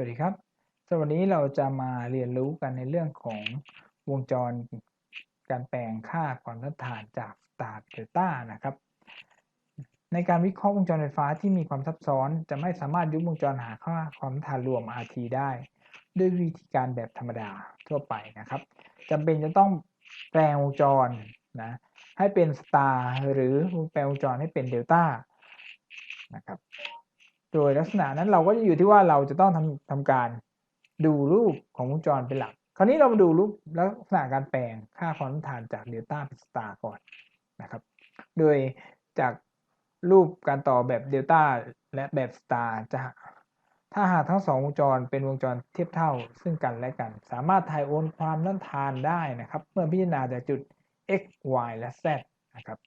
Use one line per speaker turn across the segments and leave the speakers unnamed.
วัสดีครับสำหรับวันนี้เราจะมาเรียนรู้กันในเรื่องของวงจรการแปลงค่าความต้านทานจากตาร์เดลต้านะครับ ในการวิเคราะห์วงจรไฟฟ้าที่มีความซับซ้อน จะไม่สามารถยุบวงจรหาค่าความต้านทานรวม RT ได้ ด้วยวิธีการแบบธรรมดาทั่วไปนะครับจำเป็นจะต้องแปลงวงจรนะให้เป็นสตาร์หรือแปลงวงจรให้เป็นเดลต้านะครับ โดยลักษณะนั้นเราก็จะอยู่ที่ว่าเราจะต้องทำทำการดูรูปของวงจรเป็นหลัก คราวนี้เรามาดูรูปลักษณะการแปลงค่าความต้านทานจากเดลต้าเป็นสตาร์ก่อนนะครับ โดยจากรูปการต่อแบบเดลต้าและแบบสตาร์จะถ้าหากทั้งสองวงจรเป็นวงจรเทียบเท่าซึ่งกันและกัน สามารถถ่ายโอนความต้านทานได้นะครับ เมื่อพิจารณาจากจุด x y และ z นะครับ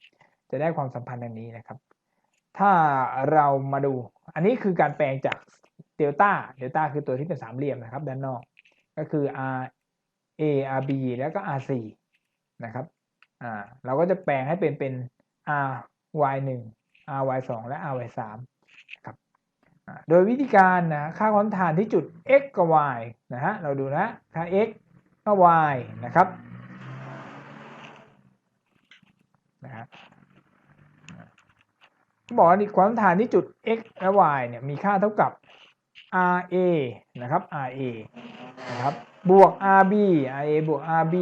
จะได้ความสัมพันธ์ดังนี้นะครับ ถ้าเรามาดู อันนี้คือการแปลงจากเดลต้าเดลต้าคือตัวที่เป็นสามเหลี่ยมนะครับ ด้านนอก ก็คือ r a r b แล้วก็ r c นะครับอ่าเราก็จะแปลงให้เป็นเป็น r y 1 r y 2และ r y 3นะครับโดยวิธีการนะค่าความถ่านที่จุด x กับ y นะฮะเราดูนะค่า x ก็ y นะครับนะฮะ บอกว่าความต้านทานที่จุด x และ y เนี่ยมีค่าเท่ากับ RA นะครับ RA นะครับบวก RB RA บวก RB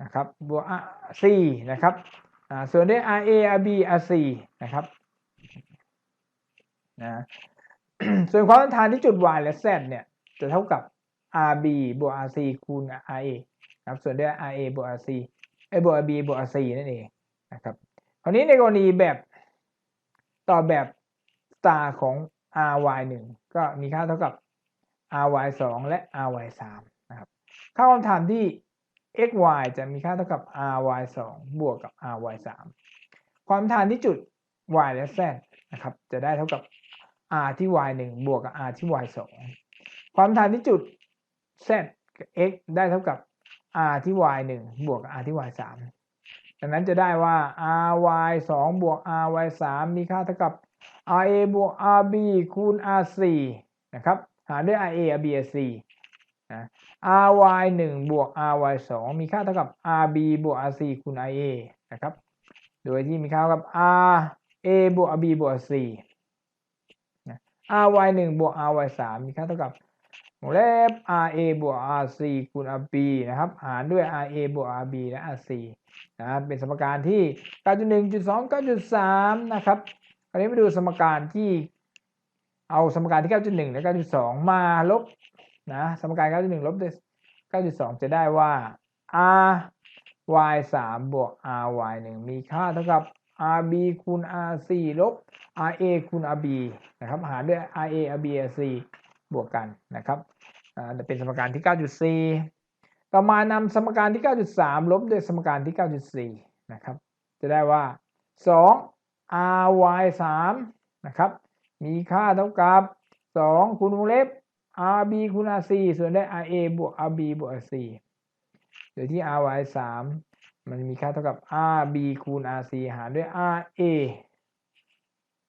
นะครับบวก C นะครับส่วนด้วย RA RB RC นะครับนะส่วนความต้านทานที่จุด y และ z เนี่ยจะเท่ากับ RB บวก RC คูณ RA นะครับส่วนด้วย RA บวก RC ไอ้บวก RB บวก RC นั่นเองนะครับคราวนี้ในกรณีแบบ ต่อแบบ star ของ ry 1ก็มีค่าเท่ากับ ry 2และ ry 3นะครับค่าความถานที่ xy จะมีค่าเท่ากับ ry 2บวกกับ ry 3ความถานที่จุด y และ z นะครับจะได้เท่ากับ r ที่ y 1บวกกับ r ที่ y 2ความถานที่จุด z กับ x ได้เท่ากับ r ที่ y 1บวกกับ r ที่ y 3 ดังนั้นจะได้ว่า ry 2บวก ry 3มีค่าเท่ากับ RA บวก RB คูณ RC นะครับ หารด้วย RA RB RC นะ RY 1บวก RY 2มีค่าเท่ากับ RB บวก RC คูณ RA นะครับ โดยที่มีค่าเท่ากับ RA บวก RB บวก RC RY 1บวก RY 3มีค่าเท่ากับวงเล็บ RA บวก RC คูณ RB นะครับ หารด้วย RA บวก RB และ RC นะเป็นสมการที่ 9.1.2 9.3 นะครับคราวนี้มาดูสมการที่เอาสมการที่ 9.1 และ 9.2 มาลบนะสมการ 9.1 ลบ9.2 จะได้ว่า r y 3บวก r y 1มีค่าเท่ากับ r b คูณ r c ลบ r a คูณ r b นะครับหารด้วย r a r b r c บวกกันนะครับเป็นสมการที่ 9.4 ต่อมานำสมการที่ 9.3 ลบด้วยสมการที่ 9.4 นะครับ จะได้ว่า 2 ry 3นะครับ มีค่าเท่ากับ 2 คูณวงเล็บ rb คูณ rc ส่วนได้ ra บวก rb บวก rc โดยที่ ry 3มันมีค่าเท่ากับ rb คูณ rc หารด้วย ra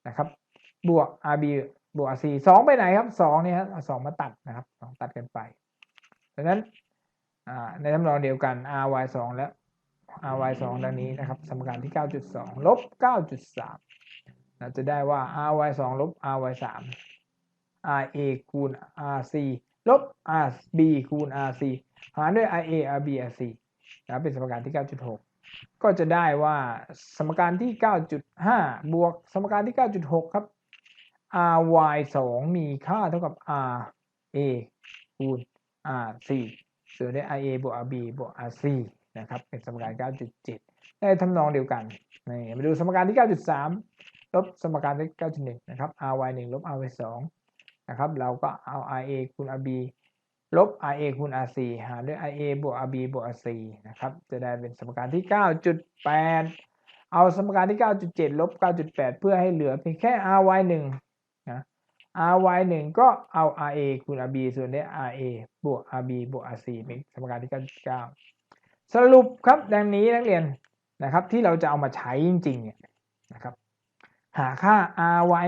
นะครับ บวก rb บวก rc 2 ไปไหนครับ 2 เนี่ยครับเอา2มาตัดนะครับ 2 ตัดกันไปดังนั้น ในทำนองเดียวกัน ry 2และ ry 2ดังนี้นะครับ สมการที่ 9.2 ลบ 9.3 เราจะได้ว่า ry 2ลบ ry 3 ra คูณ rc ลบ rb คูณ rc หารด้วย ra rb rc นะเป็นสมการที่ 9.6 ก็จะได้ว่าสมการที่ 9.5 บวกสมการที่ 9.6 ครับ ry 2มีค่าเท่ากับ ra คูณ rc ส่วนด้วย ra บวก rb บวก rc นะครับเป็นสมการ 9.7 ได้ทำนองเดียวกันนี่มาดูสมการที่ 9.3 ลบสมการที่ 9.1 นะครับ ry 1ลบ ry 2นะครับเราก็เอา ra คูณ rb ลบ ra คูณ rc หารด้วย ra บวก rb บวก rc นะครับจะได้เป็นสมการที่ 9.8 เอาสมการที่ 9.7 ลบ 9.8 เพื่อให้เหลือเพียงแค่ ry 1 ry 1ก็เอา ra คูณ rb ส่วนด้วย ra บวก rb บวก rc เป็นสมการที่9.9สรุปครับดังนี้นักเรียนนะครับที่เราจะเอามาใช้จริงๆเนี่ยนะครับหาค่า ry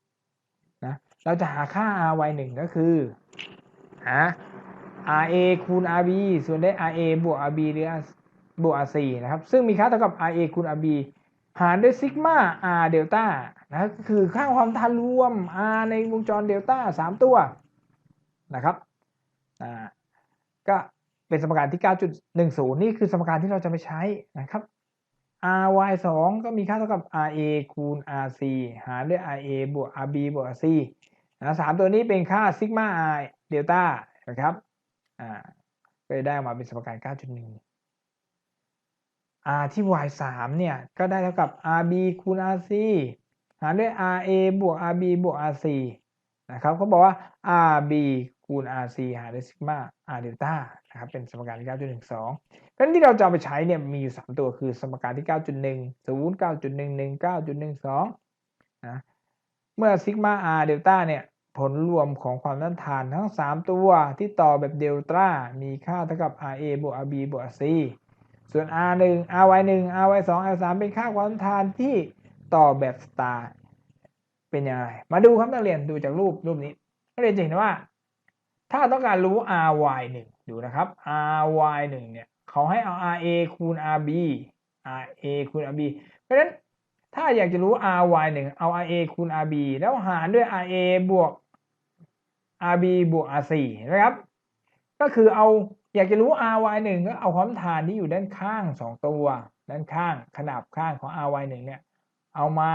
1นะเราจะหาค่า ry หนึ่งก็คือหา ra คูณ rb ส่วนได้ ra บวก rb หรือบวก rc นะครับซึ่งมีค่าเท่ากับ ra คูณ rb หารด้วยซิกมา r เดลต้านะก็คือค่าความทานรวม r ในวงจรเดลต้าสามตัวนะครับอ่าก็เป็นสมการที่ 9.10 นี่คือสมการที่เราจะไปใช้นะครับ ry 2ก็มีค่าเท่ากับ ra คูณ rc หารด้วย ra บวก rb บวก rc นะสามตัวนี้เป็นค่าซิกมา r เดลต้านะครับอ่าก็ได้ออกมาเป็นสมการ 9.1 r ที่ y 3เนี่ยก็ได้เท่ากับ rb คูณ rc หารด้วย ra บวก rb บวก rc นะครับเขาบอกว่า rb คูณ rc หารด้วยซิกมา r เดลต้านะครับเป็นสมการที่9.12เพราะนั้นที่เราจะเอาไปใช้เนี่ยมีอยู่ 3 ตัวคือสมการที่ 9.1 0 9.11 9.12นะเมื่อซิกมา r เดลต้าเนี่ยผลรวมของความต้านทานทั้ง 3 ตัวที่ต่อแบบเดลต้ามีค่าเท่ากับ ra บวก rb บวก rc ส่วน r 1 ry 1 ry 2 r3 เป็นค่าความต้านทานที่ต่อแบบสตาร์เป็นยังไงมาดูครับนักเรียนดูจากรูปรูปนี้นักเรียนจะเห็นว่า ถ้าต้องการรู้ ry 1ดูนะครับ ry 1เนี่ยเขาให้เอา ra คูณ rb ra คูณ rb เพราะฉะนั้นถ้าอยากจะรู้ ry 1เอา ra คูณ rb แล้วหารด้วย ra บวก rb บวก rc นะครับ ก็คือเอา อยากจะรู้ ry 1ก็เอาความทานที่อยู่ด้านข้างสองตัว ด้านข้างขนาบข้างของ ry 1เนี่ยเอามา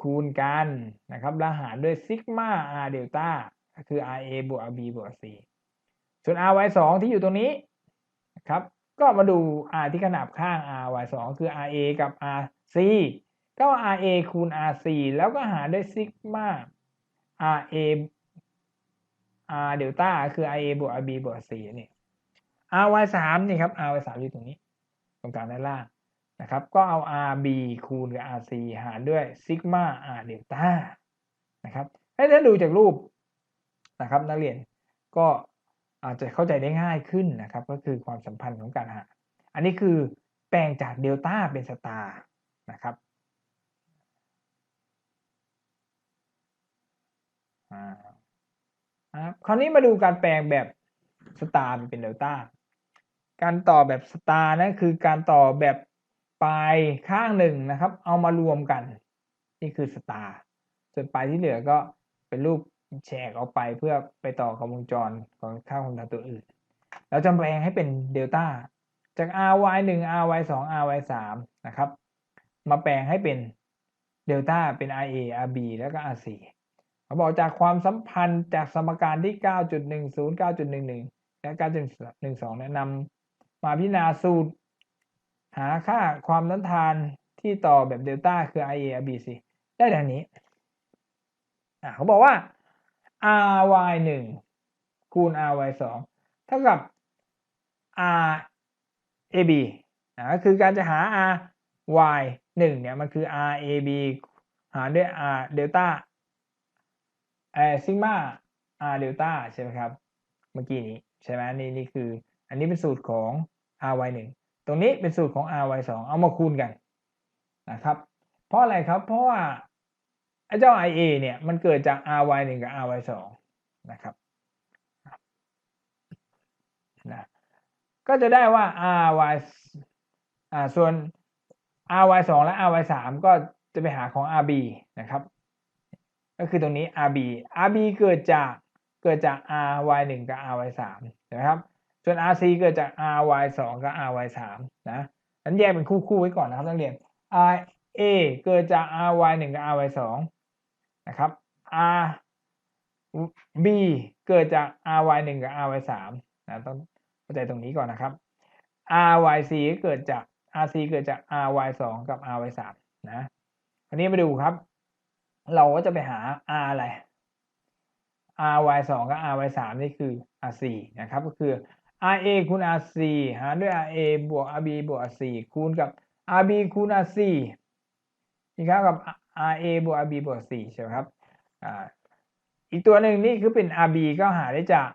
คูณกันนะครับแล้วหารด้วยซิกมา r เดลต้าก็คือ ra บวก rb บวก rc ส่วน ry 2ที่อยู่ตรงนี้นะครับก็มาดู r ที่ขนาบข้าง ry 2คือ ra กับ rc ก็ ra คูณ rc แล้วก็หารด้วยซิกมา ra r เดลต้าคือ ra บวก rb บวก rc นี่ ry 3นี่ครับ ry 3อยู่ตรงนี้ ตรงกลางด้านล่างนะครับ ก็เอา rb คูณกับ rc หารด้วยซิกมา r เดลต้านะครับให้ถ้าดูจากรูปนะครับ นักเรียนก็อาจจะเข้าใจได้ง่ายขึ้นนะครับ ก็คือความสัมพันธ์ของการหาอันนี้คือแปลงจากเดลต้าเป็นสตาร์นะครับคราวนี้มาดูการแปลงแบบสตาร์เป็นเดลต้า การต่อแบบสตาร์นั่นคือการต่อแบบปลายข้างหนึ่งนะครับ เอามารวมกัน นี่คือสตาร์ส่วนปลายที่เหลือก็เป็นรูปแฉกออกไปเพื่อไปต่อกับวงจรของค่าความดันตัวอื่นเราจะแปลงให้เป็นเดลต้าจาก ry 1 ry 2 ry 3นะครับ มาแปลงให้เป็นเดลต้าเป็น ra rb แล้วก็ rc เขาบอกจากความสัมพันธ์จากสมการที่ 9.10 9.11 และ 9.12แนะนำ มาพิจารณาสูตร หาค่าความต้านทานที่ต่อแบบเดลต้าคือ ra rb c ได้ดังนี้เขาบอกว่า ry 1คูณ ry 2เท่ากับ rab นะก็คือการจะหา ry 1เนี่ยมันคือ rab หารด้วย r เดลต้าเอซิกมา r เดลต้าใช่ไหมครับ เมื่อกี้นี้ใช่ไหมนี่นี่คือ อันนี้เป็นสูตรของ ry 1ตรงนี้เป็นสูตรของ ry 2เอามาคูณกันนะครับ เพราะอะไรครับ เพราะว่าไอ้เจ้า IA เนี่ยมันเกิดจาก RY 1กับ RY 2นะครับนะก็จะได้ว่า RY อ่าส่วน RY 2และ RY 3ก็จะไปหาของ RB นะครับ ก็คือตรงนี้ RB RB เกิดจากเกิดจาก RY 1กับ RY 3นะครับ ส่วน RC เกิดจาก RY 2กับ RY 3นะนั้นแยกเป็นคู่ๆไว้ก่อนนะครับนักเรียน RA เกิดจาก RY 1กับ RY 2นะครับ R B เกิดจาก ry 1กับ ry 3นะต้องเข้าใจตรงนี้ก่อนนะครับ ry c เกิดจาก rc เกิดจาก ry 2กับ ry 3นะอันนี้มาดูครับ เราก็จะไปหา r อะไร ry 2กับ ry 3นี่คือ rc นะครับ ก็คือ ra คูณ rc หารด้วย ra บวก rb บวก rc คูณกับ rb คูณ rc นี่ครับกับ RA บวก RB บวก4ใช่ไหมครับอีกตัวหนึ่งนี่คือเป็น RB ก็หาได้จาก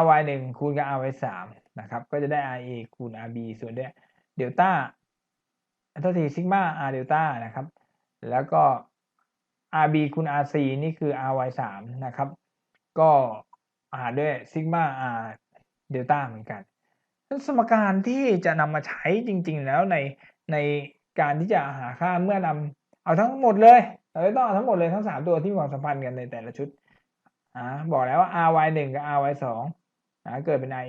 RY 1คูณกับ RY 3นะครับก็จะได้ RA คูณ RB ส่วนด้วยเดลต้าอัตทีซิกมา R เดลต้านะครับ แล้วก็ RB คูณ RC นี่คือ RY สามนะครับ ก็หารด้วยซิกมา R เดลต้าเหมือนกันสมการที่จะนำมาใช้จริง ๆ แล้วในในการที่จะหาค่าเมื่อนำเอาทั้งหมดเลยเราต้องเอาทั้งหมดเลยทั้งสามตัวที่มีความสัมพันธ์กันในแต่ละชุดอ่าบอกแล้วว่า ry หนึ่งกับ ry สองอ่าเกิดเป็น ra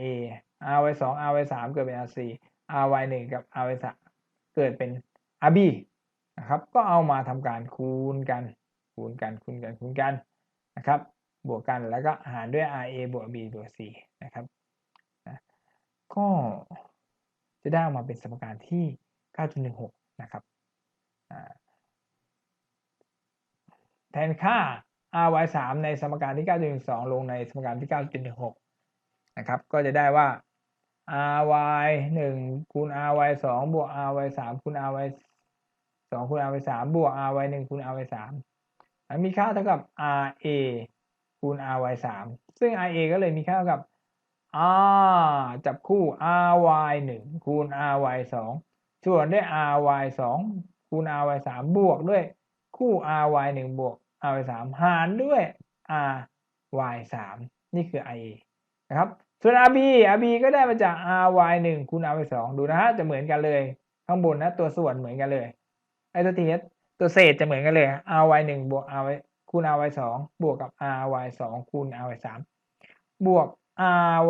ry สอง ry สามเกิดเป็น rc ry หนึ่งกับ ry สามเกิดเป็น rb นะครับ ก็เอามาทำการคูณกัน คูณกัน คูณกัน คูณกันนะครับ บวกกันแล้วก็หารด้วย ra บวก b บวก c นะครับ ก็จะได้ออกมาเป็นสมการที่ 9.16 นะครับแทนค่า ry 3ในสมการที่ 9.12 ลงในสมการที่ 9.16 นะครับ ก็จะได้ว่า ry 1คูณ ry 2บวก ry 3คูณ ry 2คูณ ry 3บวก ry 1คูณ ry 3มีค่าเท่ากับ ra คูณ ry 3ซึ่ง ra ก็เลยมีค่าเท่ากับ r จับคู่ ry 1คูณ ry 2ส่วนด้วย ry 2คูณ ry 3บวกด้วยคู่ ry 1บวก ry 3หารด้วย ry 3นี่คือ ia นะครับ ส่วน rb rb ก็ได้มาจาก ry 1คูณ ry 2ดูนะฮะจะเหมือนกันเลย ข้างบนนะตัวส่วนเหมือนกันเลยไอ้ตัวทีตัวเศษจะเหมือนกันเลย ry 1บวก ry คูณ ry 2บวกกับ ry 2คูณ ry 3บวก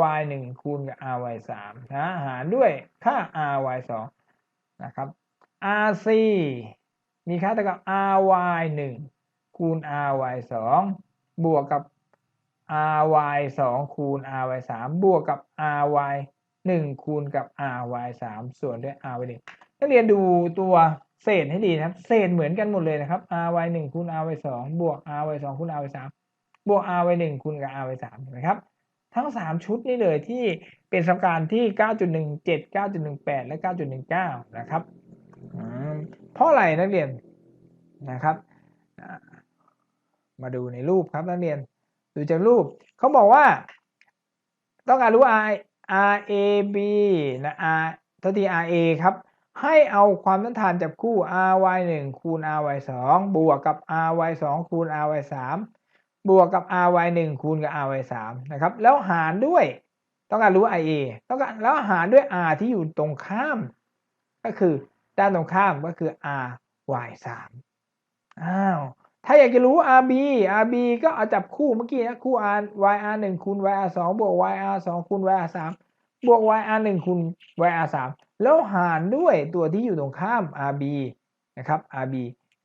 ry 1คูณกับ ry 3นะหารด้วยค่า ry 2นะครับ rc มีค่าเท่ากับ ry 1คูณ ry 2บวกกับ ry 2คูณ ry 3บวกกับ ry 1คูณกับ ry 3ส่วนด้วย ry 1นักเรียนดูตัวเศษให้ดีนะครับ เศษเหมือนกันหมดเลยนะครับ ry 1คูณ ry 2บวก ry 2คูณ ry 3บวก ry 1คูณกับ ry 3เห็นไหมครับ ทั้ง 3 ชุดนี้เลยที่เป็นสมการที่ 9.17 9.18 และ 9.19 นะครับเพราะอะไรนักเรียนนะครับ มาดูในรูปครับนักเรียน ดูจากรูปเขาบอกว่า ต้องการรู้ r r a b นะ r ทัที r a ครับ ให้เอาความต้านทานจับคู่ r y 1คูณ r y 2บวกกับ r y 2คูณ r y 3 บวกกับ r y 1คูณกับ r y 3นะครับแล้วหารด้วยต้องการรู้ i a ต้องการแล้วหารด้วย r ที่อยู่ตรงข้าม ก็คือด้านตรงข้ามก็คือ r y 3อ้าวถ้าอยากจะรู้ RB RB ก็เอาจับคู่เมื่อกี้นะคู่ R YR 1คูณ YR 2บวก YR 2คูณ YR 3บวก YR 1คูณ YR 3แล้วหารด้วยตัวที่อยู่ตรงข้าม RB นะครับ RB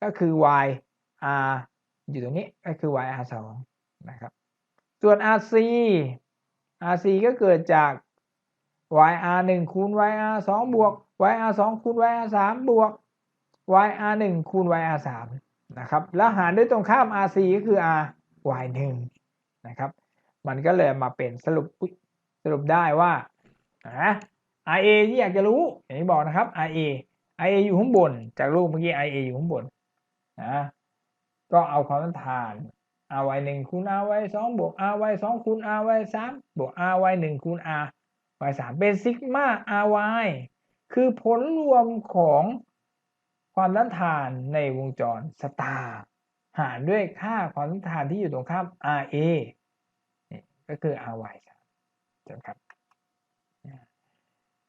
ก็คือ YR อยู่ตรงนี้ก็คือ YR 2นะครับ ส่วน RC RC ก็เกิดจาก YR 1คูณ YR 2บวก YR 2คูณ YR 3บวก YR 1คูณ YR 3นะครับ แล้วหารด้วยตรงข้าม RC ก็คือ R y 1นะครับ มันก็เลยมาเป็นสรุปสรุปได้ว่าอ่า RA ที่อยากจะรู้อย่างที่บอกนะครับ RA RA อยู่ข้างบน จากรูปเมื่อกี้ RA อยู่ข้างบนนะ ก็เอาความต้านทาน ry 1คูณ ry 2บวก ry 2คูณ ry 3บวก ry 1คูณ ry 3เป็นซิกมา ry คือผลรวมของความต้านทานในวงจรสตาร์หารด้วยค่าความต้านทานที่อยู่ตรงข้าม RA นี่ก็คือ RY ใช่ไหมครับ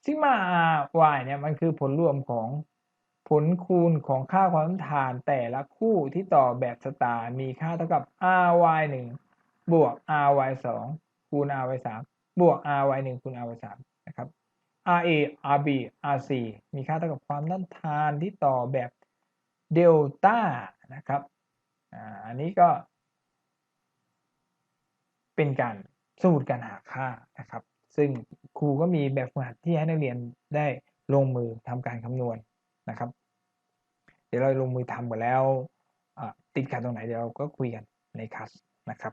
ซิกมา RY เนี่ยมันคือผลรวมของ ผลคูณของค่าความต้านทานแต่ละคู่ที่ต่อแบบสตาร์มีค่าเท่ากับ RY 1บวก RY 2คูณ RY 3บวก RY 1คูณ RY 3นะครับ RA RB RC มีค่าเท่ากับความต้านทานที่ต่อแบบเดลต้านะครับอันนี้ก็ เป็นการสูตรการหาค่านะครับ ซึ่งครูก็มีแบบฝึกหัดที่ให้นักเรียนได้ลงมือทำการคำนวณนะครับ เดี๋ยวเราลงมือทำกันแล้วติดขัดตรงไหนเดี๋ยวเราก็คุยกันในคลาสนะครับ